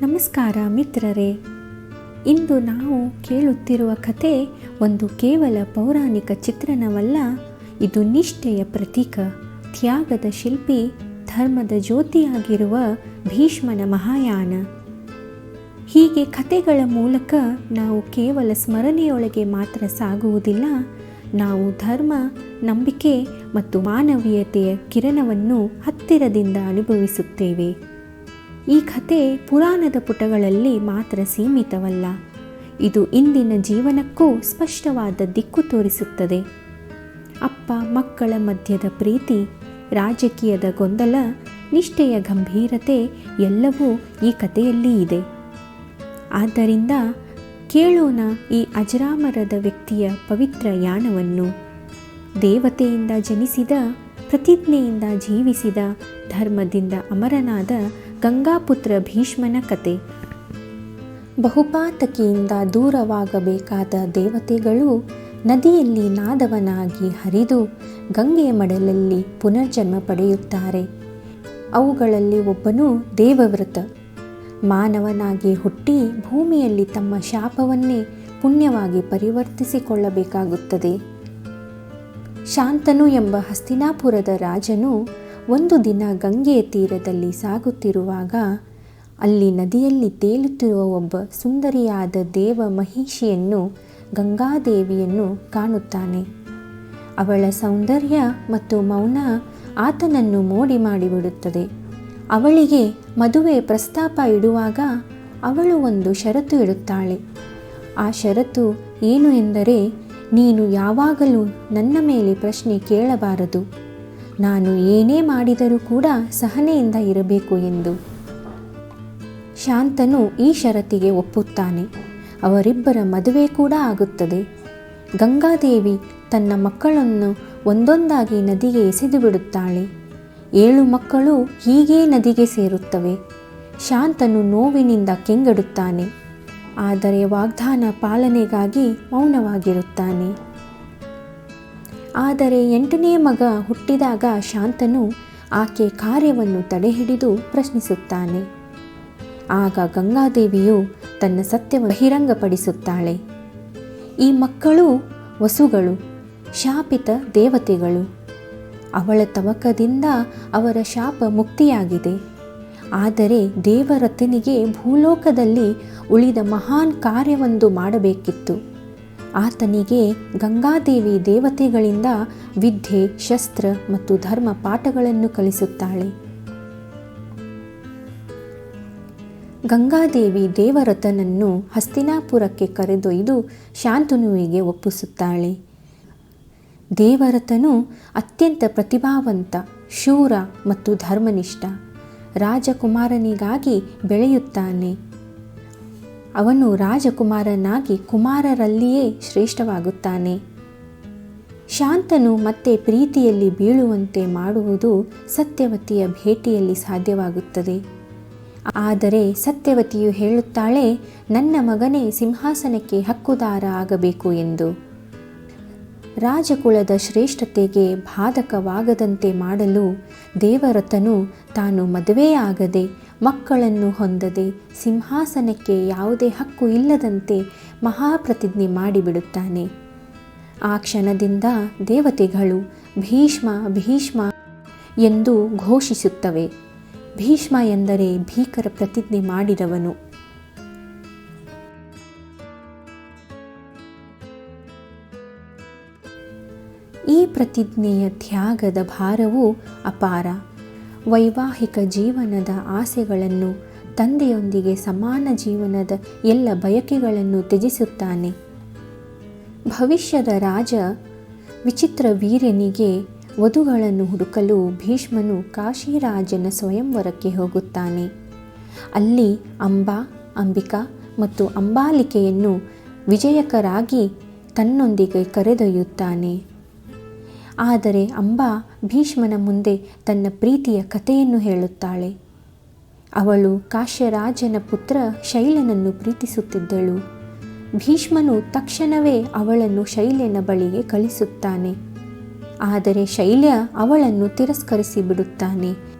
ನಮಸ್ಕಾರ ಮಿತ್ರರೇ. ಇಂದು ನಾವು ಕೇಳುತ್ತಿರುವ ಕತೆ ಒಂದು ಕೇವಲ ಪೌರಾಣಿಕ ಚಿತ್ರಣವಲ್ಲ, ಇದು ನಿಷ್ಠೆಯ ಪ್ರತೀಕ. ತ್ಯಾಗದ ಶಿಲ್ಪಿ, ಧರ್ಮದ ಜ್ಯೋತಿಯಾಗಿರುವ ಭೀಷ್ಮನ ಮಹಾಯಾನ. ಹೀಗೆ ಕಥೆಗಳ ಮೂಲಕ ನಾವು ಕೇವಲ ಸ್ಮರಣೆಯೊಳಗೆ ಮಾತ್ರ ಸಾಗುವುದಿಲ್ಲ, ನಾವು ಧರ್ಮ, ನಂಬಿಕೆ ಮತ್ತು ಮಾನವೀಯತೆಯ ಕಿರಣವನ್ನು ಹತ್ತಿರದಿಂದ ಅನುಭವಿಸುತ್ತೇವೆ. ಈ ಕಥೆ ಪುರಾಣದ ಪುಟಗಳಲ್ಲಿ ಮಾತ್ರ ಸೀಮಿತವಲ್ಲ. ಇದು ಇಂದಿನ ಜೀವನಕ್ಕೂ ಸ್ಪಷ್ಟವಾದ ದಿಕ್ಕು ತೋರಿಸುತ್ತದೆ. ಅಪ್ಪ, ಮಕ್ಕಳ ಮಧ್ಯದ ಪ್ರೀತಿ, ರಾಜಕೀಯದ ಗೊಂದಲ, ನಿಷ್ಠೆಯ ಗಂಭೀರತೆ ಎಲ್ಲವೂ ಈ ಕಥೆಯಲ್ಲಿ ಇದೆ. ಆದ್ದರಿಂದ ಕೇಳೋಣ ಈ ಅಜರಾಮರದ ವ್ಯಕ್ತಿಯ ಪವಿತ್ರ ಯಾನವನ್ನು. ದೇವತೆಯಿಂದ ಜನಿಸಿದ, ಪ್ರತಿಜ್ಞೆಯಿಂದ ಜೀವಿಸಿದ, ಧರ್ಮದಿಂದ ಅಮರನಾದ ಗಂಗಾಪುತ್ರ ಭೀಷ್ಮನ ಕತೆ. ಬಹುಪಾತಕಿಯಿಂದ ದೂರವಾಗಬೇಕಾದ ದೇವತೆಗಳು ನದಿಯಲ್ಲಿ ನಾದವನಾಗಿ ಹರಿದು ಗಂಗೆಯ ಮಡಲಲ್ಲಿ ಪುನರ್ಜನ್ಮ ಪಡೆಯುತ್ತಾರೆ. ಅವುಗಳಲ್ಲಿ ಒಬ್ಬನು ದೇವವ್ರತ. ಮಾನವನಾಗಿ ಹುಟ್ಟಿ ಭೂಮಿಯಲ್ಲಿ ತಮ್ಮ ಶಾಪವನ್ನೇ ಪುಣ್ಯವಾಗಿ ಪರಿವರ್ತಿಸಿಕೊಳ್ಳಬೇಕಾಗುತ್ತದೆ. ಶಾಂತನು ಎಂಬ ಹಸ್ತಿನಾಪುರದ ರಾಜನು ಒಂದು ದಿನ ಗಂಗೆಯ ತೀರದಲ್ಲಿ ಸಾಗುತ್ತಿರುವಾಗ ಅಲ್ಲಿ ನದಿಯಲ್ಲಿ ತೇಲುತ್ತಿರುವ ಒಬ್ಬ ಸುಂದರಿಯಾದ ದೇವ ಮಹಿಷಿಯನ್ನು, ಗಂಗಾದೇವಿಯನ್ನು ಕಾಣುತ್ತಾನೆ. ಅವಳ ಸೌಂದರ್ಯ ಮತ್ತು ಮೌನ ಆತನನ್ನು ಮೋಡಿ ಮಾಡಿಬಿಡುತ್ತದೆ. ಅವಳಿಗೆ ಮದುವೆ ಪ್ರಸ್ತಾಪ ಇಡುವಾಗ ಅವಳು ಒಂದು ಷರತ್ತು ಇಡುತ್ತಾಳೆ. ಆ ಷರತ್ತು ಏನು ಎಂದರೆ, ನೀನು ಯಾವಾಗಲೂ ನನ್ನ ಮೇಲೆ ಪ್ರಶ್ನೆ ಕೇಳಬಾರದು. ನಾನು ಏನೇ ಮಾಡಿದರೂ ಕೂಡ ಸಹನೆಯಿಂದ ಇರಬೇಕು ಎಂದು. ಶಾಂತನು ಈ ಷರತ್ತಿಗೆ ಒಪ್ಪುತ್ತಾನೆ. ಅವರಿಬ್ಬರ ಮದುವೆ ಕೂಡ ಆಗುತ್ತದೆ. ಗಂಗಾದೇವಿ ತನ್ನ ಮಕ್ಕಳನ್ನು ಒಂದೊಂದಾಗಿ ನದಿಗೆ ಎಸೆದು ಬಿಡುತ್ತಾಳೆ. ಏಳು ಮಕ್ಕಳು ಹೀಗೇ ನದಿಗೆ ಸೇರುತ್ತವೆ. ಶಾಂತನು ನೋವಿನಿಂದ ಕೆಂಗಡುತ್ತಾನೆ. ಆದರೆ ವಾಗ್ದಾನ ಪಾಲನೆಗಾಗಿ ಮೌನವಾಗಿರುತ್ತಾನೆ. ಆದರೆ ಎಂಟನೇ ಮಗ ಹುಟ್ಟಿದಾಗ ಶಾಂತನು ಆಕೆ ಕಾರ್ಯವನ್ನು ತಡೆಹಿಡಿದು ಪ್ರಶ್ನಿಸುತ್ತಾನೆ. ಆಗ ಗಂಗಾದೇವಿಯು ತನ್ನ ಸತ್ಯ ಬಹಿರಂಗಪಡಿಸುತ್ತಾಳೆ. ಈ ಮಕ್ಕಳು ವಸುಗಳು, ಶಾಪಿತ ದೇವತೆಗಳು. ಅವಳ ತವಕದಿಂದ ಅವರ ಶಾಪ ಮುಕ್ತಿಯಾಗಿದೆ. ಆದರೆ ದೇವರತನಿಗೆ ಭೂಲೋಕದಲ್ಲಿ ಉಳಿದ ಮಹಾನ್ ಕಾರ್ಯವೊಂದು ಮಾಡಬೇಕಿತ್ತು. ಆತನಿಗೆ ಗಂಗಾದೇವಿ ದೇವತೆಗಳಿಂದ ವಿದ್ಯೆ, ಶಸ್ತ್ರ ಮತ್ತು ಧರ್ಮ ಪಾಠಗಳನ್ನು ಕಲಿಸುತ್ತಾಳೆ. ಗಂಗಾದೇವಿ ದೇವರಥನನ್ನು ಹಸ್ತಿನಾಪುರಕ್ಕೆ ಕರೆದೊಯ್ದು ಶಾಂತನುವಿಗೆ ಒಪ್ಪಿಸುತ್ತಾಳೆ. ದೇವರಥನು ಅತ್ಯಂತ ಪ್ರತಿಭಾವಂತ, ಶೂರ ಮತ್ತು ಧರ್ಮನಿಷ್ಠ. ರಾಜಕುಮಾರನಿಗಾಗಿ ಬೆಳೆಯುತ್ತಾನೆ. ಅವನು ರಾಜಕುಮಾರನಾಗಿ ಕುಮಾರರಲ್ಲಿಯೇ ಶ್ರೇಷ್ಠವಾಗುತ್ತಾನೆ. ಶಾಂತನು ಮತ್ತೆ ಪ್ರೀತಿಯಲ್ಲಿ ಬೀಳುವಂತೆ ಮಾಡುವುದು ಸತ್ಯವತಿಯ ಭೇಟಿಯಲ್ಲಿ ಸಾಧ್ಯವಾಗುತ್ತದೆ. ಆದರೆ ಸತ್ಯವತಿಯು ಹೇಳುತ್ತಾಳೆ, ನನ್ನ ಮಗನೇ ಸಿಂಹಾಸನಕ್ಕೆ ಹಕ್ಕುದಾರ ಆಗಬೇಕು ಎಂದು. ರಾಜಕುಲದ ಶ್ರೇಷ್ಠತೆಗೆ ಬಾಧಕವಾಗದಂತೆ ಮಾಡಲು ದೇವರತನು ತಾನು ಮದುವೆಯಾಗದೆ ಮಕ್ಕಳನ್ನು ಹೊಂದದೆ ಸಿಂಹಾಸನಕ್ಕೆ ಯಾವುದೇ ಹಕ್ಕು ಇಲ್ಲದಂತೆ ಮಹಾಪ್ರತಿಜ್ಞೆ ಮಾಡಿಬಿಡುತ್ತಾನೆ. ಆ ಕ್ಷಣದಿಂದ ದೇವತೆಗಳು ಭೀಷ್ಮ ಭೀಷ್ಮ ಎಂದು ಘೋಷಿಸುತ್ತವೆ. ಭೀಷ್ಮ ಎಂದರೆ ಭೀಕರ ಪ್ರತಿಜ್ಞೆ ಮಾಡಿದವನು. ಈ ಪ್ರತಿಜ್ಞೆಯ ತ್ಯಾಗದ ಭಾರವು ಅಪಾರ. ವೈವಾಹಿಕ ಜೀವನದ ಆಸೆಗಳನ್ನು ತಂದೆಯೊಂದಿಗೆ ಸಮಾನ ಜೀವನದ ಎಲ್ಲ ಬಯಕೆಗಳನ್ನು ತ್ಯಜಿಸುತ್ತಾನೆ. ಭವಿಷ್ಯದ ರಾಜ ವಿಚಿತ್ರ ವೀರ್ಯನಿಗೆ ವಧುಗಳನ್ನು ಹುಡುಕಲು ಭೀಷ್ಮನು ಕಾಶಿರಾಜನ ಸ್ವಯಂವರಕ್ಕೆ ಹೋಗುತ್ತಾನೆ. ಅಲ್ಲಿ ಅಂಬಾ, ಅಂಬಿಕಾ ಮತ್ತು ಅಂಬಾಲಿಕೆಯನ್ನು ವಿಜಯಕರಾಗಿ ತನ್ನೊಂದಿಗೆ ಕರೆದೊಯ್ಯುತ್ತಾನೆ. ಆದರೆ ಅಂಬಾ ಭೀಷ್ಮನ ಮುಂದೆ ತನ್ನ ಪ್ರೀತಿಯ ಕಥೆಯನ್ನು ಹೇಳುತ್ತಾಳೆ. ಅವಳು ಕಾಶ್ಯರಾಜನ ಪುತ್ರ ಶೈಲನನ್ನು ಪ್ರೀತಿಸುತ್ತಿದ್ದಳು. ಭೀಷ್ಮನು ತಕ್ಷಣವೇ ಅವಳನ್ನು ಶೈಲ್ಯನ ಬಳಿಗೆ ಕಳಿಸುತ್ತಾನೆ. ಆದರೆ ಶೈಲ್ಯ ಅವಳನ್ನು ತಿರಸ್ಕರಿಸಿ ಬಿಡುತ್ತಾನೆ.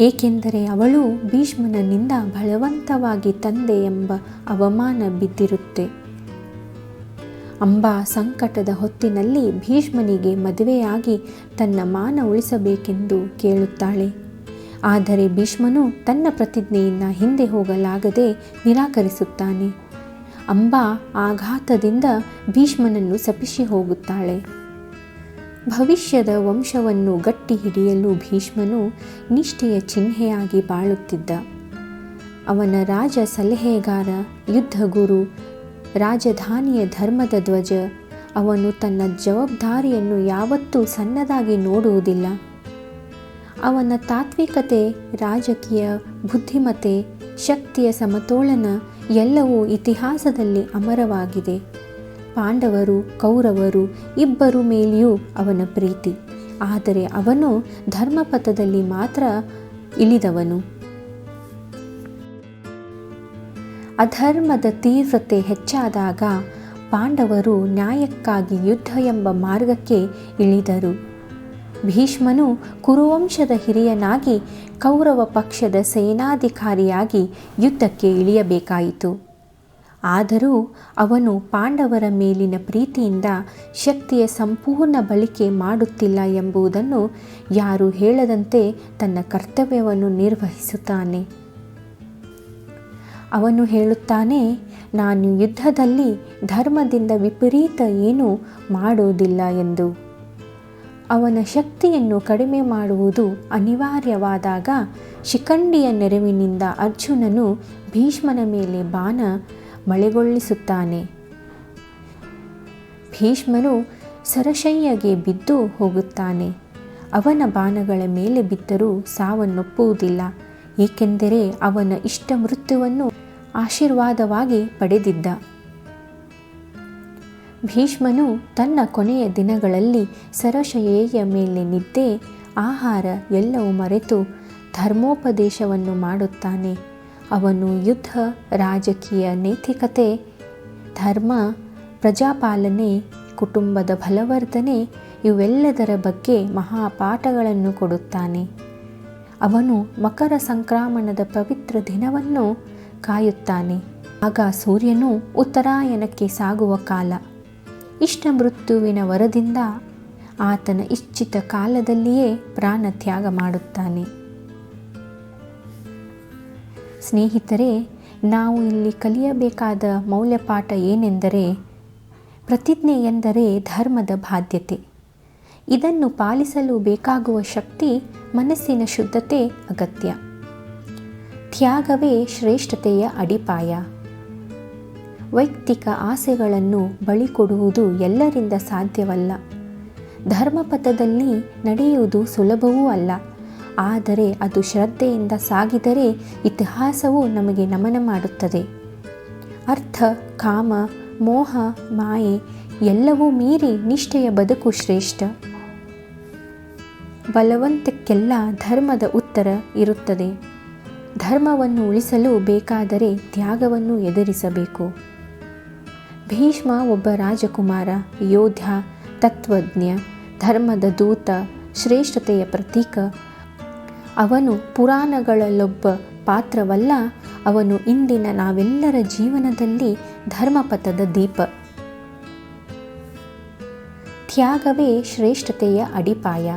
ಏಕೆಂದರೆ ಅವಳು ಭೀಷ್ಮನಿಂದ ಬಲವಂತವಾಗಿ ತಂದೆ ಎಂಬ ಅವಮಾನ ಬಿದ್ದಿರುತ್ತೆ. ಅಂಬಾ ಸಂಕಟದ ಹೊತ್ತಿನಲ್ಲಿ ಭೀಷ್ಮನಿಗೆ ಮದುವೆಯಾಗಿ ತನ್ನ ಮಾನ ಉಳಿಸಬೇಕೆಂದು ಕೇಳುತ್ತಾಳೆ. ಆದರೆ ಭೀಷ್ಮನು ತನ್ನ ಪ್ರತಿಜ್ಞೆಯಿಂದ ಹಿಂದೆ ಹೋಗಲಾಗದೆ ನಿರಾಕರಿಸುತ್ತಾನೆ. ಅಂಬಾ ಆಘಾತದಿಂದ ಭೀಷ್ಮನನ್ನು ಸಪಿಸಿ ಹೋಗುತ್ತಾಳೆ. ಭವಿಷ್ಯದ ವಂಶವನ್ನು ಗಟ್ಟಿ ಹಿಡಿಯಲು ಭೀಷ್ಮನು ನಿಷ್ಠೆಯ ಚಿಹ್ನೆಯಾಗಿ ಬಾಳುತ್ತಿದ್ದ. ಅವನ ರಾಜ ಸಲಹೆಗಾರ, ಯುದ್ಧಗುರು ರಾಜಧಾನಿಯ ಧರ್ಮದ ಧ್ವಜ. ಅವನು ತನ್ನ ಜವಾಬ್ದಾರಿಯನ್ನು ಯಾವತ್ತೂ ಸಣ್ಣದಾಗಿ ನೋಡುವುದಿಲ್ಲ. ಅವನ ತಾತ್ವಿಕತೆ, ರಾಜಕೀಯ ಬುದ್ಧಿಮತೆ ಶಕ್ತಿಯ ಸಮತೋಲನ ಎಲ್ಲವೂ ಇತಿಹಾಸದಲ್ಲಿ ಅಮರವಾಗಿದೆ. ಪಾಂಡವರು, ಕೌರವರು ಇಬ್ಬರು ಮೇಲೆಯೂ ಅವನ ಪ್ರೀತಿ. ಆದರೆ ಅವನು ಧರ್ಮಪಥದಲ್ಲಿ ಮಾತ್ರ ಇಳಿದವನು. ಅಧರ್ಮದ ತೀವ್ರತೆ ಹೆಚ್ಚಾದಾಗ ಪಾಂಡವರು ನ್ಯಾಯಕ್ಕಾಗಿ ಯುದ್ಧ ಎಂಬ ಮಾರ್ಗಕ್ಕೆ ಇಳಿದರು. ಭೀಷ್ಮನು ಕುರುವಂಶದ ಹಿರಿಯನಾಗಿ ಕೌರವ ಪಕ್ಷದ ಸೇನಾಧಿಕಾರಿಯಾಗಿ ಯುದ್ಧಕ್ಕೆ ಇಳಿಯಬೇಕಾಯಿತು. ಆದರೂ ಅವನು ಪಾಂಡವರ ಮೇಲಿನ ಪ್ರೀತಿಯಿಂದ ಶಕ್ತಿಯ ಸಂಪೂರ್ಣ ಬಳಕೆ ಮಾಡುತ್ತಿಲ್ಲ ಎಂಬುದನ್ನು ಯಾರು ಹೇಳದಂತೆ ತನ್ನ ಕರ್ತವ್ಯವನ್ನು ನಿರ್ವಹಿಸುತ್ತಾನೆ. ಅವನು ಹೇಳುತ್ತಾನೆ, ನಾನು ಯುದ್ಧದಲ್ಲಿ ಧರ್ಮದಿಂದ ವಿಪರೀತ ಏನೂ ಮಾಡುವುದಿಲ್ಲ ಎಂದು. ಅವನ ಶಕ್ತಿಯನ್ನು ಕಡಿಮೆ ಮಾಡುವುದು ಅನಿವಾರ್ಯವಾದಾಗ ಶಿಖಂಡಿಯ ನೆರವಿನಿಂದ ಅರ್ಜುನನು ಭೀಷ್ಮನ ಮೇಲೆ ಬಾಣ ಮಳೆಗೊಳಿಸುತ್ತಾನೆ. ಭೀಷ್ಮನು ಸರಶಯ್ಯಗೆ ಬಿದ್ದು ಹೋಗುತ್ತಾನೆ. ಅವನ ಬಾಣಗಳ ಮೇಲೆ ಬಿದ್ದರೂ ಸಾವನ್ನೊಪ್ಪುವುದಿಲ್ಲ. ಏಕೆಂದರೆ ಅವನ ಇಷ್ಟ ಮೃತ್ಯುವನ್ನು ಆಶೀರ್ವಾದವಾಗಿ ಪಡೆದಿದ್ದ. ಭೀಷ್ಮನು ತನ್ನ ಕೊನೆಯ ದಿನಗಳಲ್ಲಿ ಸರಶಯೆಯ ಮೇಲೆ ನಿದ್ದೆ, ಆಹಾರ ಎಲ್ಲವೂ ಮರೆತು ಧರ್ಮೋಪದೇಶವನ್ನು ಮಾಡುತ್ತಾನೆ. ಅವನು ಯುದ್ಧ, ರಾಜಕೀಯ, ನೈತಿಕತೆ, ಧರ್ಮ, ಪ್ರಜಾಪಾಲನೆ, ಕುಟುಂಬದ ಬಲವರ್ಧನೆ ಇವೆಲ್ಲದರ ಬಗ್ಗೆ ಮಹಾಪಾಠಗಳನ್ನು ಕೊಡುತ್ತಾನೆ. ಅವನು ಮಕರ ಸಂಕ್ರಮಣದ ಪವಿತ್ರ ದಿನವನ್ನು ಕಾಯುತ್ತಾನೆ. ಆಗ ಸೂರ್ಯನು ಉತ್ತರಾಯಣಕ್ಕೆ ಸಾಗುವ ಕಾಲ. ಇಷ್ಟ ಮೃತ್ಯುವಿನ ವರದಿಂದ ಆತನ ಇಚ್ಛಿತ ಕಾಲದಲ್ಲಿಯೇ ಪ್ರಾಣ ತ್ಯಾಗ ಮಾಡುತ್ತಾನೆ. ಸ್ನೇಹಿತರೆ, ನಾವು ಇಲ್ಲಿ ಕಲಿಯಬೇಕಾದ ಮೌಲ್ಯಪಾಠ ಏನೆಂದರೆ, ಪ್ರತಿಜ್ಞೆ ಎಂದರೆ ಧರ್ಮದ ಬಾಧ್ಯತೆ. ಇದನ್ನು ಪಾಲಿಸಲು ಬೇಕಾಗುವ ಶಕ್ತಿ ಮನಸ್ಸಿನ ಶುದ್ಧತೆ ಅಗತ್ಯ. ತ್ಯಾಗವೇ ಶ್ರೇಷ್ಠತೆಯ ಅಡಿಪಾಯ. ವೈಯಕ್ತಿಕ ಆಸೆಗಳನ್ನು ಬಳಿಕೊಡುವುದು ಎಲ್ಲರಿಂದ ಸಾಧ್ಯವಲ್ಲ. ಧರ್ಮಪಥದಲ್ಲಿ ನಡೆಯುವುದು ಸುಲಭವೂ ಅಲ್ಲ. ಆದರೆ ಅದು ಶ್ರದ್ಧೆಯಿಂದ ಸಾಗಿದರೆ ಇತಿಹಾಸವು ನಮಗೆ ನಮನ ಮಾಡುತ್ತದೆ. ಅರ್ಥ, ಕಾಮ, ಮೋಹ, ಮಾಯೆ ಎಲ್ಲವೂ ಮೀರಿ ನಿಷ್ಠೆಯ ಬದುಕು ಶ್ರೇಷ್ಠ. ಬಲವಂತಕ್ಕೆಲ್ಲ ಧರ್ಮದ ಉತ್ತರ ಇರುತ್ತದೆ. ಧರ್ಮವನ್ನು ಉಳಿಸಲು ಬೇಕಾದರೆ ತ್ಯಾಗವನ್ನು ಎದುರಿಸಬೇಕು. ಭೀಷ್ಮ ಒಬ್ಬ ರಾಜಕುಮಾರ ಯೋಧ ತತ್ವಜ್ಞ, ಧರ್ಮದ ದೂತ, ಶ್ರೇಷ್ಠತೆಯ ಪ್ರತೀಕ. ಅವನು ಪುರಾಣಗಳಲ್ಲೊಬ್ಬ ಪಾತ್ರವಲ್ಲ, ಅವನು ಇಂದಿನ ನಾವೆಲ್ಲರ ಜೀವನದಲ್ಲಿ ಧರ್ಮಪಥದ ದೀಪ. ತ್ಯಾಗವೇ ಶ್ರೇಷ್ಠತೆಯ ಅಡಿಪಾಯ.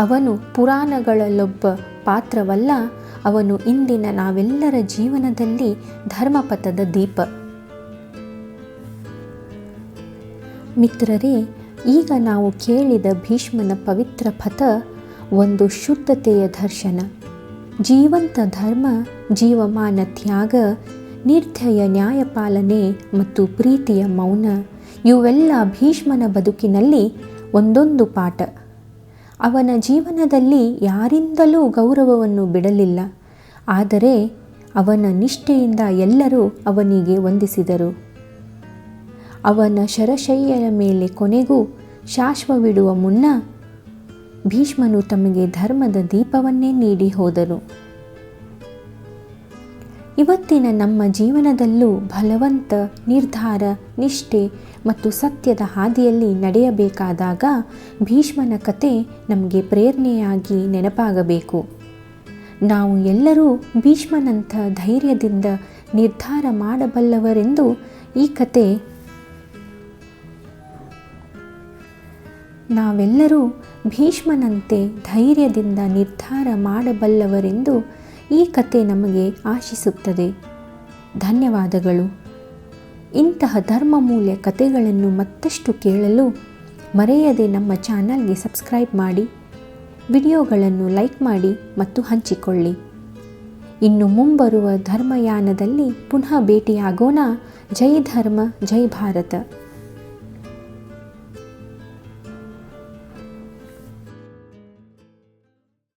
ಅವನು ಪುರಾಣಗಳಲ್ಲೊಬ್ಬ ಪಾತ್ರವಲ್ಲ, ಅವನು ಇಂದಿನ ನಾವೆಲ್ಲರ ಜೀವನದಲ್ಲಿ ಧರ್ಮಪಥದ ದೀಪ. ಮಿತ್ರರೇ, ಈಗ ನಾವು ಕೇಳಿದ ಭೀಷ್ಮನ ಪವಿತ್ರ ಪಥ ಒಂದು ಶುದ್ಧತೆಯ ದರ್ಶನ. ಜೀವಂತ ಧರ್ಮ, ಜೀವಮಾನ ತ್ಯಾಗ ನಿರ್ಧಯ ನ್ಯಾಯಪಾಲನೆ ಮತ್ತು ಪ್ರೀತಿಯ ಮೌನ, ಇವೆಲ್ಲ ಭೀಷ್ಮನ ಬದುಕಿನಲ್ಲಿ ಒಂದೊಂದು ಪಾಠ. ಅವನ ಜೀವನದಲ್ಲಿ ಯಾರಿಂದಲೂ ಗೌರವವನ್ನು ಬಿಡಲಿಲ್ಲ. ಆದರೆ ಅವನ ನಿಷ್ಠೆಯಿಂದ ಎಲ್ಲರೂ ಅವನಿಗೆ ವಂದಿಸಿದರು. ಅವನ ಶರಶಯ್ಯರ ಮೇಲೆ ಕೊನೆಗೂ ಶಾಶ್ವವಿಡುವ ಮುನ್ನ ಭೀಷ್ಮನು ತಮಗೆ ಧರ್ಮದ ದೀಪವನ್ನೇ ನೀಡಿ ಹೋದರು ಇವತ್ತಿನ ನಮ್ಮ ಜೀವನದಲ್ಲೂ ಬಲವಂತ ನಿರ್ಧಾರ, ನಿಷ್ಠೆ ಮತ್ತು ಸತ್ಯದ ಹಾದಿಯಲ್ಲಿ ನಡೆಯಬೇಕಾದಾಗ ಭೀಷ್ಮನ ಕತೆ ನಮಗೆ ಪ್ರೇರಣೆಯಾಗಿ ನೆನಪಾಗಬೇಕು. ನಾವು ಎಲ್ಲರೂ ಭೀಷ್ಮನಂಥ ಧೈರ್ಯದಿಂದ ನಿರ್ಧಾರ ಮಾಡಬಲ್ಲವರೆಂದು ಈ ಕತೆ. ನಾವೆಲ್ಲರೂ ಭೀಷ್ಮನಂತೆ ಧೈರ್ಯದಿಂದ ನಿರ್ಧಾರ ಮಾಡಬಲ್ಲವರೆಂದು ಈ ಕತೆ ನಮಗೆ ಆಶಿಸುತ್ತದೆ. ಧನ್ಯವಾದಗಳು. ಇಂತಹ ಧರ್ಮ ಮೂಲ್ಯ ಕಥೆಗಳನ್ನು ಮತ್ತಷ್ಟು ಕೇಳಲು ಮರೆಯದೆ ನಮ್ಮ ಚಾನಲ್ಗೆ ಸಬ್ಸ್ಕ್ರೈಬ್ ಮಾಡಿ, ವಿಡಿಯೋಗಳನ್ನು ಲೈಕ್ ಮಾಡಿ ಮತ್ತು ಹಂಚಿಕೊಳ್ಳಿ. ಇನ್ನು ಮುಂಬರುವ ಧರ್ಮಯಾನದಲ್ಲಿ ಪುನಃ ಭೇಟಿಯಾಗೋಣ. ಜೈ ಧರ್ಮ, ಜೈ ಭಾರತ.